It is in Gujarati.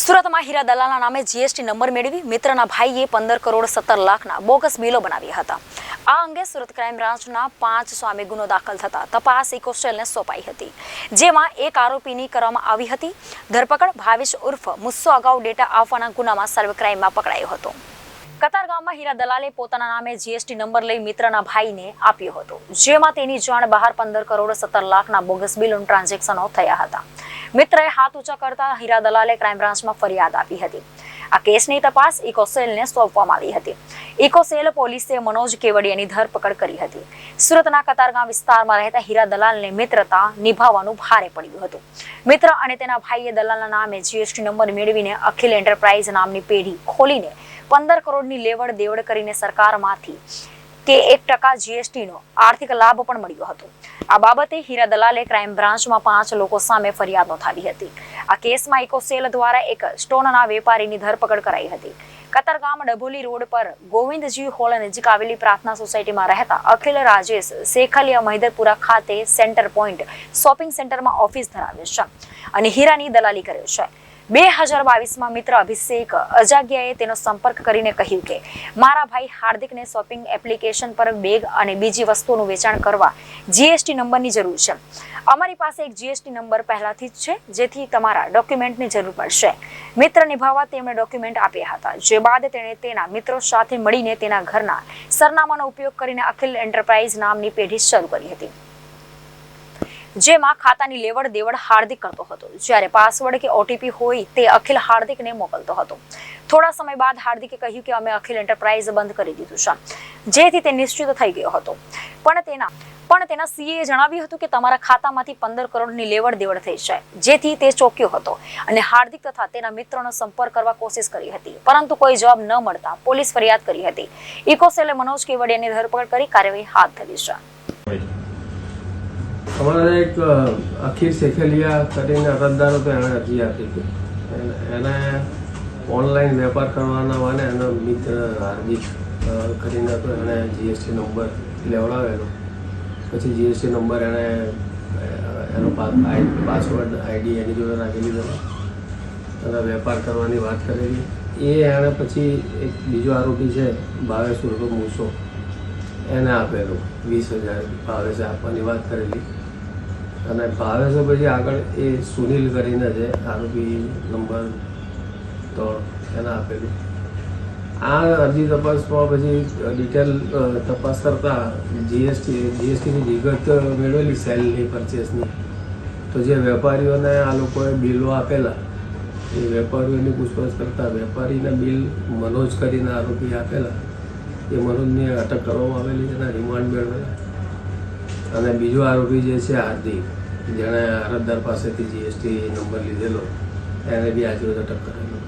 સુરતમાં હીરા દલાલના નામે જીએસટી નંબર મેળવી મિત્રના ભાઈએ પંદર કરોડ સત્તર લાખના બોગસ બિલો બનાવ્યા હતા. આ અંગે સુરત ક્રાઇમ બ્રાન્ચના પાંચ સામે ગુનો દાખલ થતા તપાસ ઇકોસ્ટેલને સોંપાઈ હતી. જેમાં એક આરોપીની કરવામાં આવી હતી. ધરપકડ ભાવેશ ઉર્ફ મુસ્સો અગાઉ ડેટા આપવાના ગુનામાં સર્વ ક્રાઇમમાં પકડાયો હતો. કતારગામમાં હીરા દલાલે પોતાના નામે જીએસટી નંબર લઈ મિત્રના ભાઈને આપ્યો હતો. જેમાં તેની જાણ બહાર પંદર કરોડ સત્તર લાખના બોગસ બિલોન ટ્રાન્ઝેક્શનો થયા હતા. મિત્રએ હાથ ઊંચા કરતા હીરા દલાલે ક્રાઇમ બ્રાન્ચમાં ફરિયાદ આપી હતી. આ કેસની તપાસ ઇકોસેલને સોંપવામાં આવી હતી. ઇકોસેલ પોલીસે મનોજ કેવડિયાની ધરપકડ કરી હતી. સુરતના કતારગામ વિસ્તારમાં રહેતા હીરા દલાલને મિત્રતા નિભાવવાનું ભારે પડ્યું હતું. મિત્ર અને તેના ભાઈએ દલાલના નામે જીએસટી નંબર મેળવીને અખિલ એન્ટરપ્રાઇઝ નામની પેઢી ખોલીને પંદર કરોડની લેવડ દેવડ કરીને સરકારમાંથી કે એક ટકા જીએસટીનો આર્થિક લાભ પણ મળ્યો હતો. આ બાબતે હીરા દલાલે ક્રાઇમ બ્રાન્ચમાં પાંચ લોકો સામે ફરિયાદ નોંધાવી હતી. આ કેસમાં ઇકોસેલ દ્વારા એક સ્ટોનના વેપારીની ધરપકડ કરાઈ હતી. કતારગામ ડભોલી રોડ પર ગોવિંદજી હોલ નજીક આવેલી પ્રાર્થના સોસાયટીમાં રહેતા અખિલ રાજેશ શેખલિયા મહિદરપુરા ખાતે સેન્ટર પોઈન્ટ શોપિંગ સેન્ટરમાં ઓફિસ ધરાવે છે અને હીરાની દલાલી કરે છે. બે હજાર બાવીસમાં મિત્ર અભિષેક અજાગ્યાએ તેનો સંપર્ક કરીને કહ્યું કે, મારા ભાઈ હાર્દિકને શોપિંગ એપ્લિકેશન પર બેગ અને બીજી વસ્તુઓનું વેચાણ કરવા જીએસટી નંબરની જરૂર છે. અમારી પાસે એક જીએસટી નંબર પહેલાથી જ છે, જેથી તમારા ડોક્યુમેન્ટની જરૂર પડશે. મિત્ર નિભાવવા તેમણે ડોક્યુમેન્ટ આપ્યા હતા, જે બાદ તેણે તેના મિત્રો સાથે મળીને તેના ઘરના સરનામાનો ઉપયોગ કરીને અખિલ એન્ટરપ્રાઇઝ નામની પેઢી શરૂ કરી હતી. જેમાં ખાતાની લેવડ દેવડ હાર્દિક કરતો હતો. જ્યારે પાસવર્ડ કે ઓટીપી હોય તે અખિલ હાર્દિકને મોકલતો હતો. થોડા સમય બાદ હાર્દિકે કહ્યું કે અમે અખિલ એન્ટરપ્રાઇઝ બંધ કરી દીધું છે. જેથી તે નિશ્ચિત થઈ ગયો હતો. પણ તેના પણ તેના સીએ જણાવ્યું હતું કે તમારા ખાતામાંથી પંદર કરોડની લેવડ દેવડ થઈ છે. જેથી તે ચોક્યો હતો અને હાર્દિક તથા તેના મિત્રોનો સંપર્ક કરવા કોશિશ કરી હતી. પરંતુ કોઈ જવાબ ન મળતા પોલીસ ફરિયાદ કરી હતી. ઇકોસેલે મનોજ કેવડિયાની ધરપકડ કરી કાર્યવાહી હાથ ધરી છે. અમારે એક અખીર શેખેલિયા કરીને અરજદાર હતો એણે અરજી આપી હતી. એને- ઓનલાઈન વેપાર કરવાના વાને એનો મિત્ર હાર્દિક કરીને હતો એણે જીએસટી નંબર લેવડાવેલો. પછી જીએસટી નંબર એણે એનો પાસવર્ડ આઈડી એની જોડે રાખી લીધો અને વેપાર કરવાની વાત કરેલી. એ એણે પછી એક બીજો આરોપી છે, ભાવેશ ઉર્ફ મૂસો, એને આપેલું. વીસ હજાર ભાવેશે આપવાની વાત કરેલી. અને ભાવેશે પછી આગળ એ સુનિલ કરીને છે આરોપી નંબર ત્રણ, એને આપેલું. આ અરજી તપાસમાં પછી ડિટેલ તપાસ કરતા જીએસટી જીએસટીની વિગત મેળવેલી સેલની પરચેસની તો જે વેપારીઓને આ લોકોએ બિલો આપેલા, એ વેપારીઓની પૂછપરછ કરતા વેપારીને બિલ મનોજ કરીને આરોપી આપેલા, એ મનોજની અટક કરવામાં આવેલી છે એના રિમાન્ડ મેળવેલા. અને બીજો આરોપી જે છે હાર્દિક, જેણે અરજદાર પાસેથી જીએસટી નંબર લીધેલો, એને બી આજે અટક કરેલો.